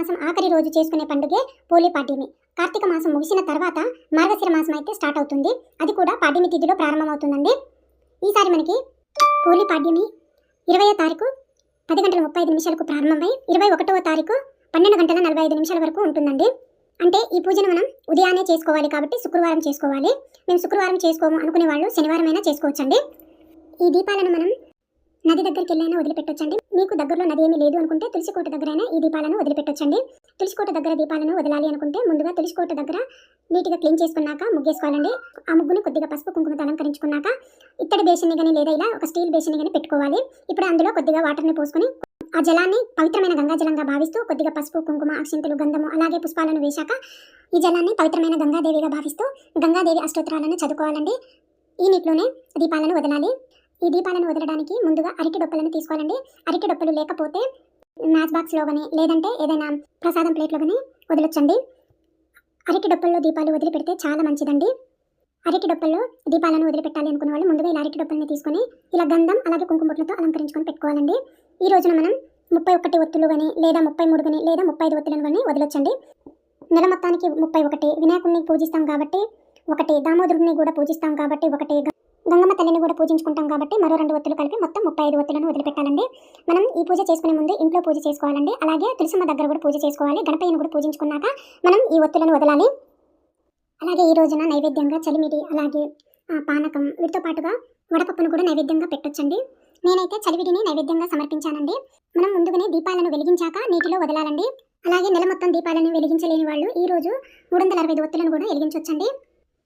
మాసం ఆఖరి రోజు చేసుకునే పండుగే పోలీ పాడ్యమి. కార్తీక మాసం ముగిసిన తర్వాత మార్గశిర మాసం అయితే స్టార్ట్ అవుతుంది. అది కూడా పాడ్యమి తిథిలో ప్రారంభమవుతుందండి. ఈసారి మనకి పోలీ పాడ్యమి ఇరవయో తారీఖు పది గంటల ముప్పై ఐదు నిమిషాలకు ప్రారంభమై ఇరవై ఒకటవ తారీఖు పన్నెండు గంటల నలభై ఐదు నిమిషాల వరకు ఉంటుందండి. అంటే ఈ పూజను మనం ఉదయాన్నే చేసుకోవాలి కాబట్టి శుక్రవారం చేసుకోవాలి. మేము శుక్రవారం చేసుకోము అనుకునే వాళ్ళు శనివారం అయినా చేసుకోవచ్చండి. ఈ దీపాలను మనం నది దగ్గరికి వెళ్ళైనా వదిలిపెట్టొచ్చండి. మీకు దగ్గరలో నది ఏమీ లేదు అనుకుంటే తులసికోట దగ్గరైనా ఈ దీపాలను వదిలిపెట్టొచ్చండి. తులసికోట దగ్గర దీపాలను వదలాలి అనుకుంటే ముందుగా తులసికోట దగ్గర నీట్గా క్లీన్ చేసుకున్నాక ముగ్గేసుకోవాలండి. ఆ ముగ్గును కొద్దిగా పసుపు కుంకుమతో అలంకరించుకున్నాక ఇత్తడి బేసిన్ని కానీ లేదా ఇలా ఒక స్టీల్ బేసిన్ని కానీ పెట్టుకోవాలి. ఇప్పుడు అందులో కొద్దిగా వాటర్ని పోసుకొని ఆ జలాన్ని పవిత్రమైన గంగాజలంగా భావిస్తూ కొద్దిగా పసుపు కుంకుమ అక్షింతలు గంధము అలాగే పుష్పాలను వేశాక ఈ జలాన్ని పవిత్రమైన గంగాదేవిగా భావిస్తూ గంగాదేవి అష్టోత్తరాలను చదువుకోవాలండి. ఈ నీటిలోనే దీపాలను వదలాలి. ఈ దీపాలను వదలడానికి ముందుగా అరటి డొప్పలను తీసుకోవాలండి. అరటి డొప్పలు లేకపోతే మ్యాచ్ బాక్స్లో కానీ లేదంటే ఏదైనా ప్రసాదం ప్లేట్లో కానీ వదలొచ్చండి. అరటి డొప్పల్లో దీపాలు వదిలిపెడితే చాలా మంచిదండి. అరటి డొప్పల్లో దీపాలను వదిలిపెట్టాలి అనుకున్న వాళ్ళు ముందుగా ఇలా అరటి డొప్పల్ని తీసుకొని ఇలా గంధం అలాగే కుంకుమొట్లతో అలంకరించుకొని పెట్టుకోవాలండి. ఈ రోజున మనం ముప్పై ఒకటి ఒత్తులు కానీ లేదా ముప్పై మూడు కానీ లేదా ముప్పై ఐదు ఒత్తులను కానీ వదలొచ్చండి. నెల మొత్తానికి ముప్పై ఒకటి వినాయకుడిని పూజిస్తాం కాబట్టి ఒకటి దామోదరుడిని కూడా పూజిస్తాం కాబట్టి ఒకటి గంగమ్మ తల్లిని కూడా పూజించుకుంటాం కాబట్టి మరో రెండు ఒత్తులు కలిపి మొత్తం ముప్పై ఐదు ఒత్తులను వదిలిపెట్టాలండి. మనం ఈ పూజ చేసుకునే ముందు ఇంట్లో పూజ చేసుకోవాలండి. అలాగే తులసమ్మ దగ్గర కూడా పూజ చేసుకోవాలి. గణపయ్యను కూడా పూజించుకున్నాక మనం ఈ ఒత్తులను వదలాలి. అలాగే ఈ రోజున నైవేద్యంగా చలిమిడి అలాగే పానకం వీటితో పాటుగా వడపప్పును కూడా నైవేద్యంగా పెట్టొచ్చండి. నేనైతే చలివిడిని నైవేద్యంగా సమర్పించానండి. మనం ముందుగానే దీపాలను వెలిగించాక నీటిలో వదలాలండి. అలాగే నెల మొత్తం దీపాలను వెలిగించలేని వాళ్ళు ఈ రోజు మూడు వందల అరవై ఒత్తులను కూడా వెలిగించవచ్చండి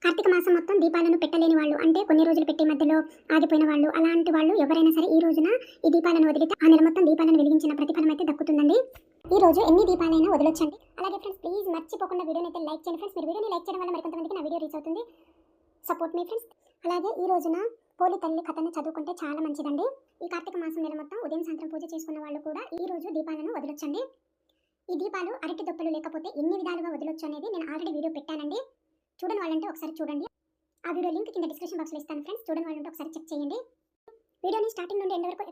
కార్తీక మాసం మొత్తం దీపాలను పెట్టలేని వాళ్ళు అంటే కొన్ని రోజులు పెట్టే మధ్యలో ఆగిపోయిన వాళ్ళు అలాంటి వాళ్ళు ఎవరైనా సరే ఈ రోజున ఈ దీపాలను వదిలితే ఆ నెల మొత్తం దీపాలను వెలిగించిన ప్రతిఫలం అయితే దక్కుతుందండి. ఈ రోజు ఎన్ని దీపాలైనా వదిలొచ్చండి. అలాగే ఫ్రెండ్స్ ప్లీజ్ మర్చిపోకుండా వీడియోని అయితే లైక్ చేయండి. ఫ్రెండ్స్ మీరు వీడియోని లైక్ చేయడం వల్ల మరికొంతమందికి నా వీడియో రీచ్ అవుతుంది. సపోర్ట్ మీ ఫ్రెండ్స్ అలాగే ఈ రోజున పోలి తల్లి కథను చదువుకుంటే చాలా మంచిదండి. ఈ కార్తీక మాసం నెల మొత్తం ఉదయం సాయంత్రం పూజ చేసుకున్న వాళ్ళు కూడా ఈ రోజు దీపాలను వదిలొచ్చండి. ఈ దీపాలు అరటి దొప్పలు లేకపోతే ఎన్ని విధాలుగా వదిలొచ్చు అనేది నేను ఆల్రెడీ వీడియో చూడని వాళ్ళంటే ఒకసారి చూడండి. ఆ వీడియో లింక్ కింద డిస్క్రిప్షన్ బాక్స్లో ఇస్తాను ఫ్రెండ్స్. చూడని వాళ్ళంటే ఒకసారి చెక్ చేయండి. వీడియోని స్టార్టింగ్ నుండి ఎండ్ వరకు